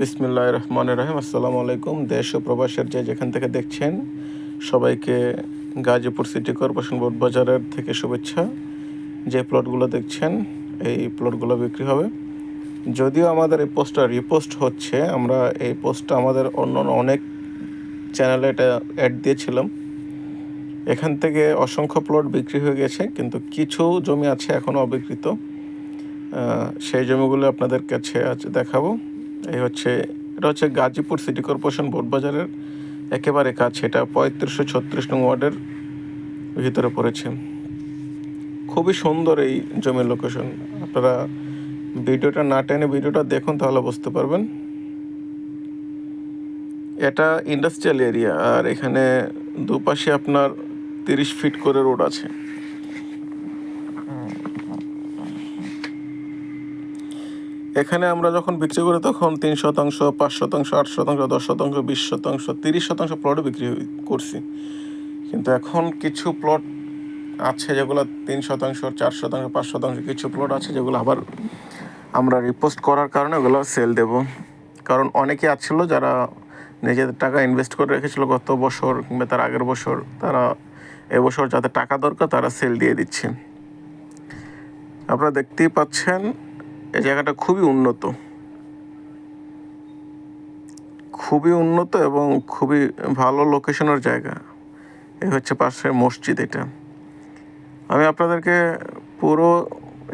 বিসমিল্লাহ রহমান রহিম। আসসালামু আলাইকুম দেশ ও প্রবাসের যে যেখান থেকে দেখছেন, সবাইকে গাজীপুর সিটি কর্পোরেশন বোর্ড বাজারের থেকে শুভেচ্ছা। যে প্লটগুলো দেখছেন, এই প্লটগুলো বিক্রি হবে। যদিও আমাদের এই পোস্টটা রিপোস্ট হচ্ছে, আমরা এই পোস্টটা আমাদের অন্য অনেক চ্যানেলে এটা অ্যাড দিয়েছিলাম। এখান থেকে অসংখ্য প্লট বিক্রি হয়ে গেছে, কিন্তু কিছু জমি আছে এখনও অবিকৃত। সেই জমিগুলো আপনাদের কাছে আজ দেখাবো। এই হচ্ছে, এটা হচ্ছে গাজীপুর সিটি কর্পোরেশন বোর্ড বাজারের একেবারে কাছে, এটা পঁয়ত্রিশশো ছত্রিশ নং ওয়ার্ডের ভিতরে পড়েছে। খুবই সুন্দর এই জমির লোকেশন আপনারা ভিডিওটা না টেনে ভিডিওটা দেখুন, তাহলে বুঝতে পারবেন। এটা ইন্ডাস্ট্রিয়াল এরিয়া আর এখানে দুপাশে আপনার তিরিশ ফিট করে রোড আছে। এখানে আমরা যখন বিক্রি করি তখন তিন শতাংশ, পাঁচ শতাংশ, আট শতাংশ, দশ শতাংশ, বিশ শতাংশ, তিরিশ শতাংশ প্লটও বিক্রি করছি। কিন্তু এখন কিছু প্লট আছে যেগুলো তিন শতাংশ, চার শতাংশ, পাঁচ শতাংশ কিছু প্লট আছে যেগুলো আবার আমরা রিপোস্ট করার কারণে ওগুলো সেল দেব। কারণ অনেকে আছিল যারা নিজেদের টাকা ইনভেস্ট করে রেখেছিল গত বছর কিংবা তার আগের বছর, তারা এবছর যাদের টাকা দরকার তারা সেল দিয়ে দিচ্ছে। আপনারা দেখতেই পাচ্ছেন এই জায়গাটা খুবই উন্নত। খুবই উন্নত এবং খুবই ভালো লোকেশনের জায়গা। এই হচ্ছে পাশে মসজিদ এটা। আমি আপনাদেরকে পুরো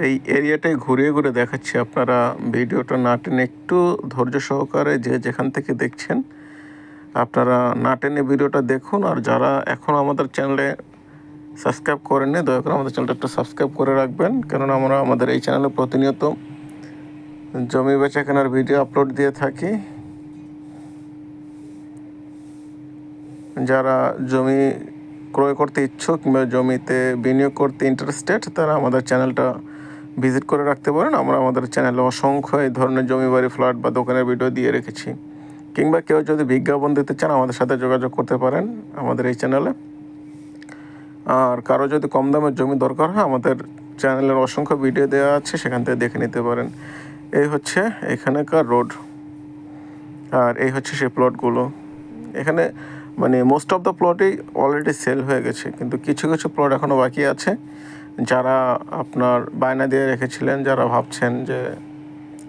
এই এরিয়াটাই ঘুরিয়ে ঘুরে দেখাচ্ছি। আপনারা ভিডিওটা না টেনে একটু ধৈর্য সহকারে যে যেখান থেকে দেখছেন, আপনারা না টেনে ভিডিওটা দেখুন। আর যারা এখন আমাদের চ্যানেলে সাবস্ক্রাইব করেননি, দয়া করে আমাদের চ্যানেলটা একটু সাবস্ক্রাইব করে রাখবেন। কেননা আমরা আমাদের এই চ্যানেলে প্রতিনিয়ত জমি বেচা কেনার ভিডিও আপলোড দিয়ে থাকি। যারা জমি ক্রয় করতে ইচ্ছুক কিংবা জমিতে বিনিয়োগ করতে ইন্টারেস্টেড তারা আমাদের চ্যানেলটা ভিজিট করে রাখতে পারেন। আমরা আমাদের চ্যানেলে অসংখ্য এই ধরনের জমি বাড়ি, ফ্ল্যাট বা দোকানের ভিডিও দিয়ে রেখেছি। কিংবা কেউ যদি বিজ্ঞাপন দিতে চান, আমাদের সাথে যোগাযোগ করতে পারেন আমাদের এই চ্যানেলে আর কারও যদি কম দামের জমি দরকার হয়, আমাদের চ্যানেলের অসংখ্য ভিডিও দেওয়া আছে, সেখান থেকে দেখে নিতে পারেন। এই হচ্ছে এখানেকার রোড। আর এই হচ্ছে সেই প্লটগুলো। এখানে মানে মোস্ট অফ দ্য প্লটই অলরেডি সেল হয়ে গেছে, কিন্তু কিছু কিছু প্লট এখনও বাকি আছে। যারা আপনার বায়না দিয়ে রেখেছিলেন, যারা ভাবছেন যে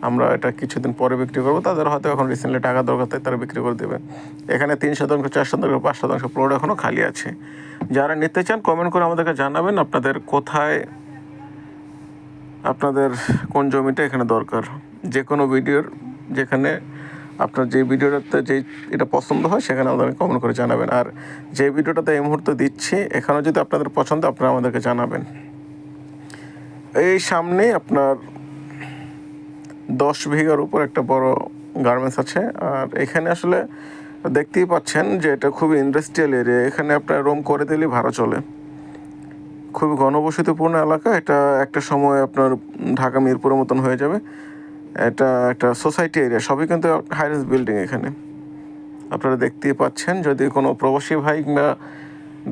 আমরা এটা কিছুদিন পরে বিক্রি করব, তাদের হয়তো এখন রিসেন্টলি টাকা দরকার, তাই তারা বিক্রি করে দেবে এখানে তিন শতাংশ, চার শতাংশ, পাঁচ শতাংশ প্লট এখনও খালি আছে। যারা নিতে চান কমেন্ট করে আমাদেরকে জানাবেন আপনাদের কোথায় আপনাদের কোন জমিটা এখানে দরকার? যে কোনো ভিডিওর যেখানে আপনার যে ভিডিওটাতে যে এটা পছন্দ হয়, সেখানে আমাদেরকে কমেন্ট করে জানাবেন। আর যে ভিডিওটাতে এই মুহূর্তে দিচ্ছি, এখানেও যদি আপনাদের পছন্দ, আপনারা আমাদেরকে জানাবেন। এই সামনে আপনার দশ বিঘার উপর একটা বড় গার্মেন্টস আছে। আর এখানে আসলে দেখতেই পাচ্ছেন যে এটা খুবই ইন্ডাস্ট্রিয়াল এরিয়া এখানে আপনার রুম করে দিলেই ভাড়া চলে। খুবই ঘনবসতিপূর্ণ এলাকা। এটা একটা সময় আপনার ঢাকা, মিরপুরের মতন হয়ে যাবে। এটা একটা সোসাইটি এরিয়া সবই কিন্তু হাইরেস বিল্ডিং এখানে। আপনারা দেখতেই পাচ্ছেন, যদি কোনো প্রবাসী ভাই কিংবা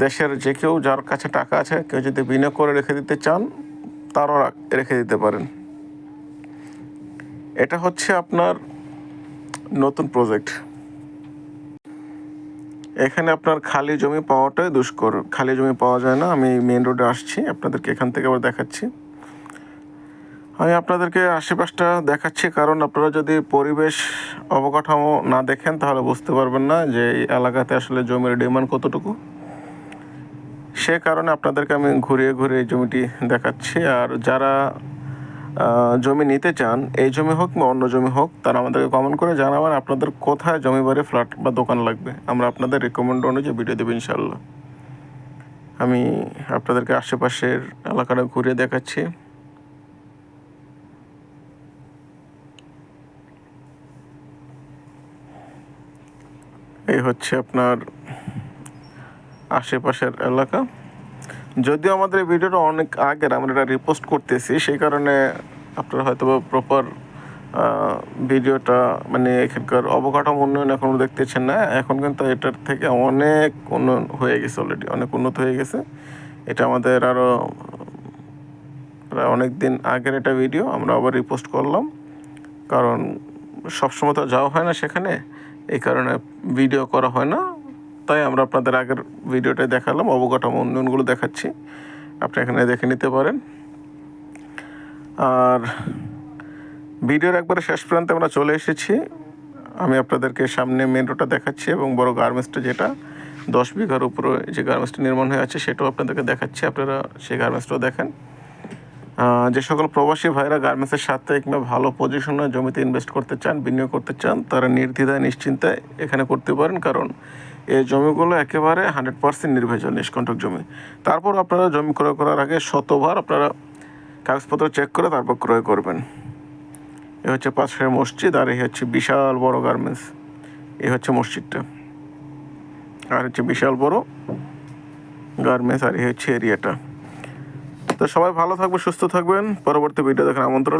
দেশের যে কেউ যার কাছে টাকা আছে, কেউ যদি বিনিয়োগ করে রেখে দিতে চান, তারও রেখে দিতে পারেন। এটা হচ্ছে আপনার নতুন প্রজেক্ট এখানে আপনার খালি জমি পাওয়াটাই দুষ্কর। খালি জমি পাওয়া যায় না। আমি মেন রোডে আসছি। আপনাদেরকে এখান থেকে আবার দেখাচ্ছি। আমি আপনাদেরকে আশেপাশটা দেখাচ্ছি। কারণ আপনারা যদি পরিবেশ অবকাঠামো না দেখেন, তাহলে বুঝতে পারবেন না যে এই এলাকাতে আসলে জমির ডিমান্ড কতটুকু। সে কারণে আপনাদেরকে আমি ঘুরিয়ে ঘুরিয়ে জমিটি দেখাচ্ছি। আর যারা জমি নিতে চান, এই জমি হোক বা অন্য জমি হোক, তারা আমাদেরকে কমেন্ট করে জানাবেন আপনাদের কোথায় জমি বাড়ি ফ্ল্যাট বা দোকান লাগবে। আমরা আপনাদের রেকমেন্ড অনুযায়ী ভিডিও দেবো ইনশাল্লাহ আমি আপনাদেরকে আশেপাশের এলাকাটা ঘুরে দেখাচ্ছি। এই হচ্ছে আপনার আশেপাশের এলাকা। যদিও আমাদের এই ভিডিওটা অনেক আগের, আমরা এটা রিপোস্ট করতেছি, সেই কারণে আপনারা হয়তো প্রপার ভিডিওটা মানে এখানকার অবকাঠামো উন্নয়ন এখনও দেখতেছেন না। এখন কিন্তু এটার থেকে অনেক উন্নয়ন হয়ে গেছে অলরেডি অনেক উন্নত হয়ে গেছে। এটা আমাদের আরও প্রায় অনেক দিন আগের একটা ভিডিও আমরা আবার রিপোস্ট করলাম। কারণ সবসময় তো যাওয়া হয় না সেখানে, এই কারণে ভিডিও করা হয় না। তাই আমরা আপনাদের আগের ভিডিওটা দেখালাম, অবকাঠামো উন্নয়নগুলো দেখাচ্ছি। আপনি এখানে দেখে নিতে পারেন। আর ভিডিওর একবারে শেষ প্রান্তে আমরা চলে এসেছি। আমি আপনাদেরকে সামনে মেন রোডটা দেখাচ্ছি এবং বড় গার্মেন্টসটা যেটা, দশ বিঘার উপরে যে গার্মেন্টসটা নির্মাণ হয়ে আছে সেটাও আপনাদেরকে দেখাচ্ছি। আপনারা সেই গার্মেন্টসটাও দেখেন। যে সকল প্রবাসী ভাইরা গার্মেন্টসের সাথে কিংবা ভালো পজিশনে জমিতে ইনভেস্ট করতে চান, বিনিয়োগ করতে চান, তারা নির্দ্বিধায় নিশ্চিন্তায় এখানে করতে পারেন। কারণ এই জমিগুলো একেবারে হান্ড্রেড পার্সেন্ট নির্ভেজাল নিষ্কণ্টক জমি। তারপর আপনারা জমি ক্রয় করার আগে শতবার আপনারা কাগজপত্র চেক করে তারপর ক্রয় করবেন। এ হচ্ছে পাশের মসজিদ আর এই হচ্ছে বিশাল বড় গার্মেন্টস এ হচ্ছে মসজিদটা। আর হচ্ছে বিশাল বড় গার্মেন্টস আর এই হচ্ছে এরিয়াটা তো সবাই ভালো থাকবে সুস্থ থাকবেন। পরবর্তী ভিডিও দেখার আমন্ত্রণ।